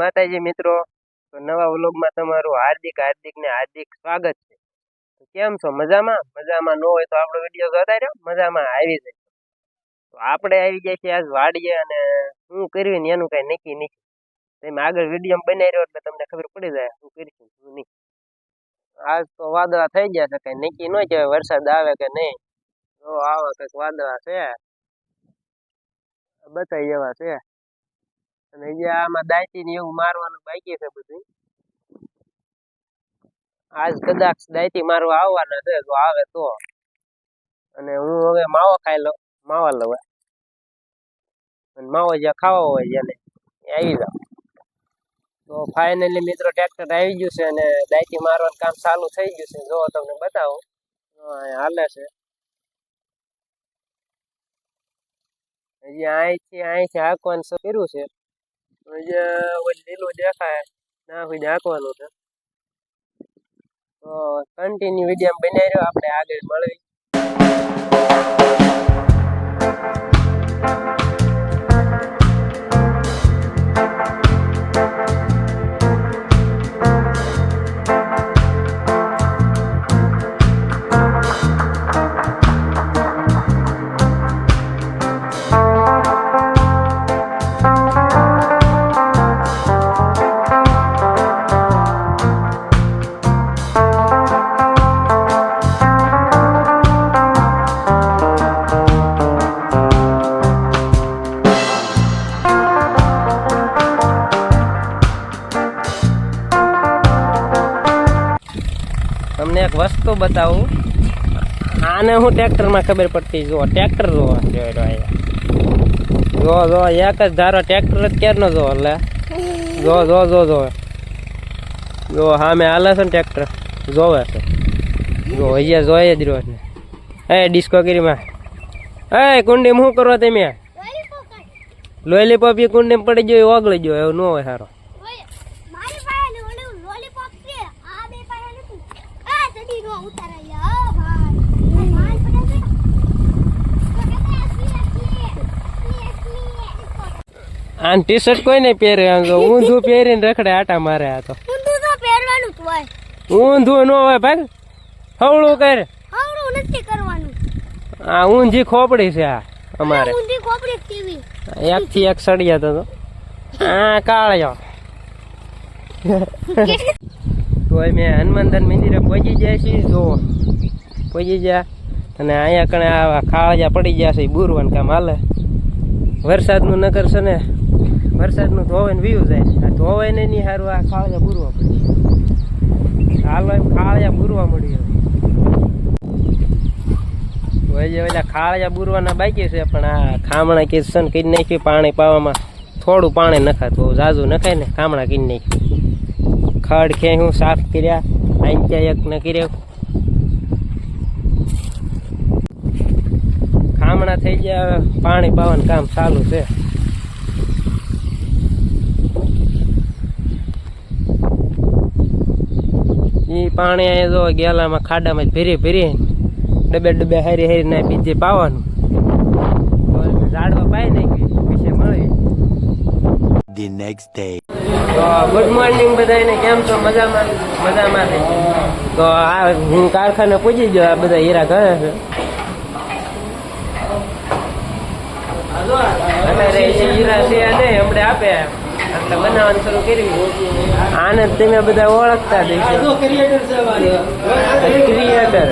માતાજી મિત્રો. તો નવા વ્લોગમાં તમારું હાર્દિક હાર્દિક ને હાર્દિક સ્વાગત છે. કેમ છો? મજામાં? મજામાં ન હોય તો આપણો વીડિયો જોતા મજામાં આવી જાય. તો આપણે આવી જાય છે આજ વાડીએ અને શું કરવી ને એનું કઈ નક્કી નહીં તમે આગળ વીડિયો બનાવી રહ્યો એટલે તમને ખબર પડી જાય શું કરીશું, શું નહીં. આજ તો વાદળા થઈ ગયા છે, કઈ નક્કી ન કહેવાય, વરસાદ આવે કે નહીં. તો આવા કંઈક વાદળા છે. બતાવી એવા છે. અને જે આમાં દાંતી ને એવું મારવાનું બાકી છે બધું. આજ કદાચ દાંતી મારવા આવવાના છે, જો આવે તો. અને હું હવે માવો ખાઈ લઉં, માવા લઉં અને માવો જ્યાં ખાવા હોય જેને આવી જાવ તો ફાઇનલી મિત્રો ટ્રેક્ટર આવી ગયું છે અને દાંતી મારવાનું કામ ચાલુ થઈ ગયું છે. જો તમને બતાવું. અહીંયા હાલે છે. હજી અહીંથી અહીંથી હાંકવાનું કર્યું છે. હજી ઓલી લીલું દેખાય ના કોઈ હાંકવાનું છે તો કન્ટિન્યુ વીડિયો બનાવી રહ્યો આપણે આગળ મળવી તમને એક વસ્તુ બતાવું. આને હું ટ્રેક્ટરમાં ખબર પડતી જો ટ્રેક્ટર જોવા જોયો જો જો એક જ ધારો ટ્રેક્ટર જ ક્યારનો જો એટલે જો જો જો જો જો મેં હાલે છે ને ટ્રેક્ટર. જોવે છે. જો અહીંયા જોઈએ જ રહ્યો છે. એ ડિસ્કો કરીમાં એ કુંડી શું કરો તમે? લોલીપોપ એ કુંડીમાં પડી ગયો ઓગળી ગયો એવું ન હોય સારો મારી પાસે ઓલું લોલીપોપ છે આ બે પાસે નથી આ ચડી નો ઉતારાય હા ભાઈ માલ પડે છે તો કહેતા asli asli asli asli આન ટી શર્ટ કોઈ નહીં પહેરે આમ તો ઊંધું પહેરીને રખડે આટા મારે આ તો. ઊંધું તો પહેરવાનું જ હોય. ઊંધું ન હોય ભાઈ. હવળું કરે. હવળું નથી કરવાનું. આ ઊંધી ખોપડી છે આ અમારે. ઊંધી ખોપડી ટીવી. એક થી એક સળિયા તો આ કાળ્યો. તો મેં હનુમાનદાન મંદિરે પહોંચી જાય છે જો. પહોંચી ગયા. અને અહીંયા કણે આવા ખાળજા પડી ગયા છે બુરવાનું કામ હાલે. વરસાદનું નગર છે ને વરસાદનું ધોવાઈને વીયું જાય આ ધોવાઈને નહીં સારું આ ખાવાજા બુરવા પડી હાલો એમ ખાવાજા બુરવા મળી હવે. ખાળિયા બુરવાના બાકી છે, પણ આ ખામણા કિશન કરી નાખ્યું પાણી પાવામાં. થોડું પાણી નખાતું ઝાઝું નખાય ને ખામણા કરી નાખ્યું. ખડ ખેહું સાફ કર્યા આંચા એક ન કર્યો. ખામણા થઈ ગયા પાણી પાવાનું કામ ચાલુ છે ઈ પાણી અહીંયા જો ગેલામાં ખાડામાં ભીરી ભરી ડબે ડબે હારી હારી ના બીજે પાવાનું. ઝાડવા પાય નાખી વિશે મળી the next day. તો ગુડ મોર્નિંગ બધાને કેમ છો? મજામાં? મજામાં તો આ હું કારખાને પૂછી ગયો આ બધા હીરા ઘરે છે. અત્યારે હીરા છે નહીં હમણાં આપે. એટલે બનાવવાનું શરૂ તમે બધા ઓળખતા દેશો. ક્રિએટર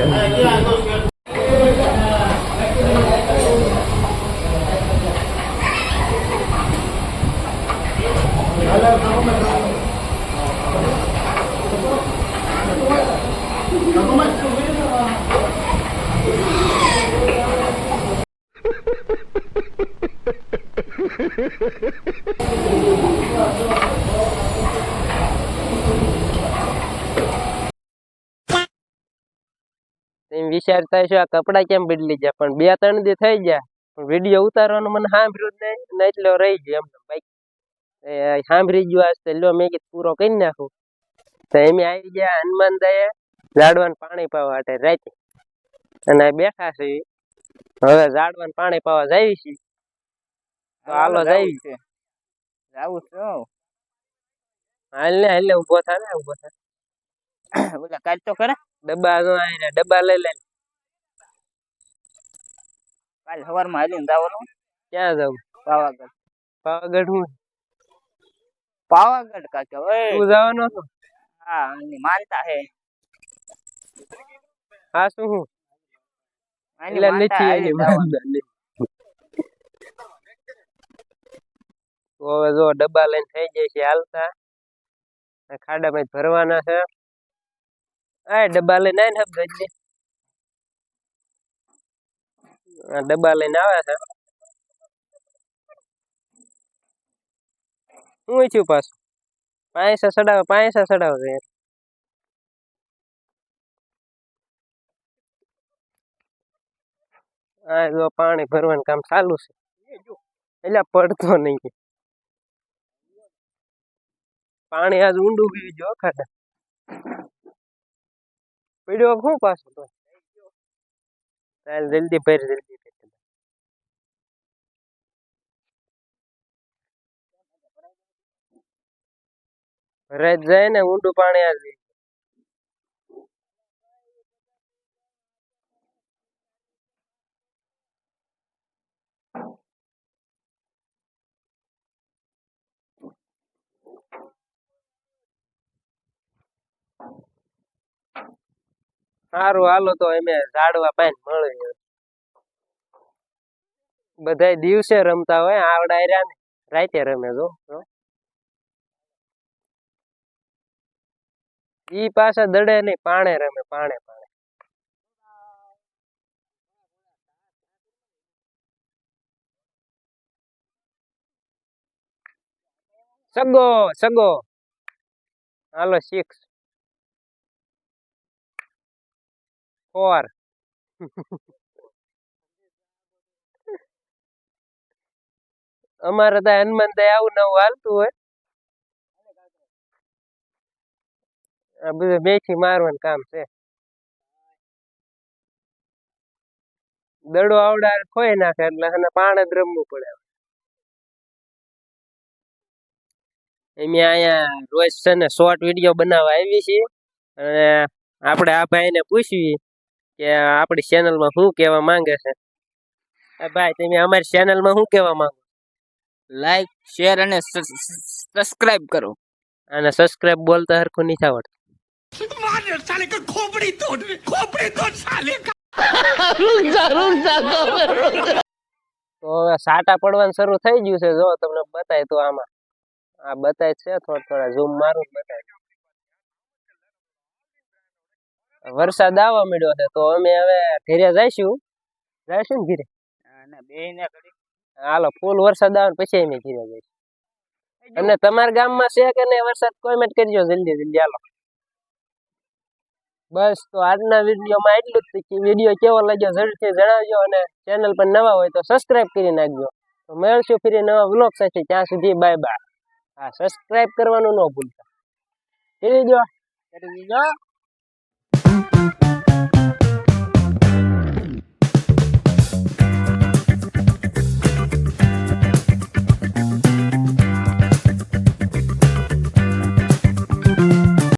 તમે વિચારતા હશો આ કપડા કેમ બદલી ગયા? પણ બે ત્રણ દી થઈ ગયા પણ વીડિયો ઉતારવાનું મને સાંભળ્યું જ નહીં ને એટલો રહી ગયો એમ બાઈક સાંભળી ગયો આજ તો લ્યો મેં કીધું પૂરો કરી નાખું. તો એમ આવી ગયા હનુમાન દયા ઝાડવાનું પાણી પાવા માટે રાતે. અને બેઠા છે. હવે ઝાડવાનું પાણી પાવા જાય છે. હાલો જાય છે. જાવું છું હાલ ને હાલ ને ઊભો થા ને ઊભો થા. બોલા કાઢ તો ખરા. ડબ્બા જો આયા ડબ્બા લઈ લે કાલ સવારમાં હાલીને જવાનું. ક્યાં જવું? પાવાગઢ. પાવાગઢ હું? પાવાગઢ કાકે ઓય. તું જવાનો છો? હા આની માનતા હે. હા શું હું? આની એટલે માનતા નથી જવાનું. વાંધો નહીં. તો હવે જો ડબ્બા લઈને થઈ જાય છે હાલતા. ખાડામાં ભરવાના છે. આ ડબ્બા લઈને આવીને હબ આ ડબ્બા લઈને આવે છે. હું છું પાછું? પાંચસો સડાવે પાંચસો સડાવે આ જો પાણી ભરવાનું કામ ચાલુ છે. એટલે પડતો નહીં. પાણી આજ ઊંડું ગયું જો ખાડા પડ્યો શું પાછું તો? ચાલ જલ્દી ભર જલ્દી ભર. ભરાઈ જાય ને ઊંડું પાણી આજ. સારું હાલો તો એમે ઝાડવા પાઈ મળે. બધાય દિવસે રમતા હોય, આવડા રહ્યા ને, રાતે રમે જો. ઈ પાછા દડે નહીં, પાણે રમે, પાણે પાણે. સગો સગો. હાલો સિક્સ ફોર અમારે તો હનુમાન દયા આવું નવું હાલતું હોય. આ બધું બેસી મારવાનું કામ છે. દડો આવડા ખોઈ નાખે એટલે એને પાણે જ રમવું પડે એમ અહીંયા રોજ છે ને શોર્ટ વીડિયો બનાવવા આવી છીએ. અને આપણે આ ભાઈને પૂછવી કે આપણી ચેનલમાં શું કહેવા માંગે છે? ભાઈ તમે અમારી ચેનલમાં શું કહેવા માંગો લાઈક શેર અને સબસ્ક્રાઇબ કરો. અને સબસ્ક્રાઇબ બોલતા હરખું નહીં આવડતું. તો હવે સાટા પડવાનું શરૂ થઈ ગયું છે જો તમને બતાય તો આમાં. આ બતાય છે થોડા થોડા ઝૂમ મારું બતાય. વરસાદ આવવા મળ્યો છે તો અમે હવે ઘરે જઈશું. જઈશું ને ઘરે. હાલો ફૂલ વરસાદ આવે પછી અમે ઘરે જઈશું. અને તમારા ગામમાં છે કે નહીં? વરસાદ કોમેન્ટ કરજો જલ્દી જલ્દી. હાલો. બસ તો આજના વિડીયોમાં એટલું જ કે વીડિયો કેવો લાગ્યો જરૂરથી જણાવજો અને ચેનલ પર નવા હોય તો સબસ્ક્રાઇબ કરી નાખજો. તો મળશું ફરી નવા વ્લોગ સાથે. ત્યાં સુધી બાય બાય હા સબસ્ક્રાઇબ કરવાનું ન ભૂલતા. કરી જો કરી દીધો